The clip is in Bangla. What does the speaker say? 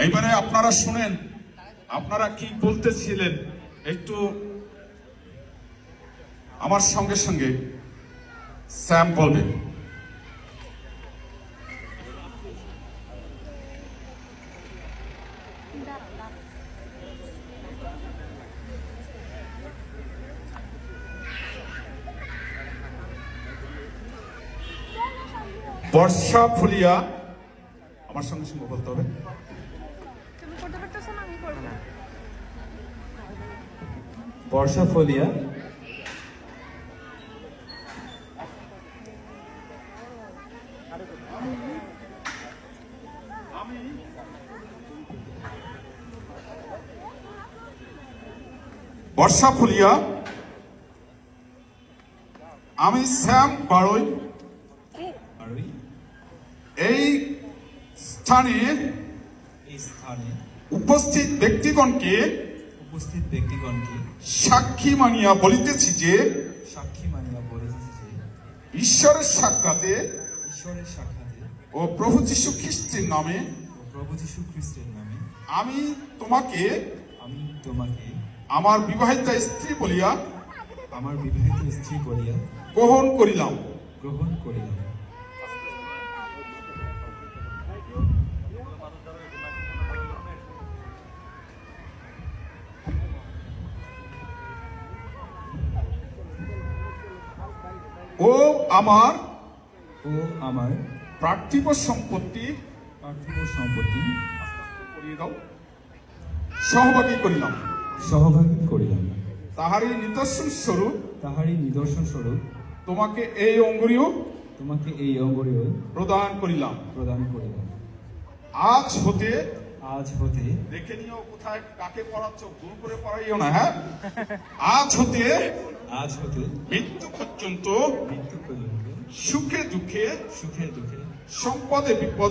এইবারে আপনারা শুনেন, আপনারা কি বলতেছিলেন? একটু আমার সঙ্গে সঙ্গে স্যাম বলবে বর্ষা ফুলিয়া আমার সঙ্গে সঙ্গে বলতে হবে। করতে পারতেছো না আমি করব বর্ষা ফলিয়া। বর্ষা ফুলিয়া। আমি শ্যাম বারই। এই স্থানে স্থানে উপস্থিত ব্যক্তিগণকে উপস্থিত ব্যক্তিগণকে সাক্ষী মানিয়া বলিতেছি যে সাক্ষী মানিয়া বলেছে যে ঈশ্বরের সাক্ষাতে ঈশ্বরের সাক্ষাতে ও প্রভু যীশু খ্রিস্টের নামে প্রভু যীশু খ্রিস্টের নামে আমি তোমাকে আমি তোমাকে আমার বিবাহিতা স্ত্রী বলিয়া আমার বিবাহিত স্ত্রী বলিয়া গ্রহণ করিলাম। গ্রহণ করিলাম। ও আমার ও আমার পার্থিব সম্পত্তি পার্থিব সম্পত্তি করিয়ে দাও। সহভাগী করিলাম। সহভাগী করিলাম। তাহারই নিদর্শন স্বরূপ তাহারই নিদর্শন স্বরূপ তোমাকে এই অঙ্গুরীয় তোমাকে এই অঙ্গরীয় প্রদান করিলাম। প্রদান করিলাম। আজ হতে আজ হতে দেখে নিও কোথায় কাকে পড়াচ্ছ ভুল করে পড়াইও না হ্যাঁ? আজ হতে আজ হতে মৃত্যু পর্যন্ত মৃত্যু পর্যন্ত সুখে দুঃখে সুখে দুঃখে সম্পদে বিপদে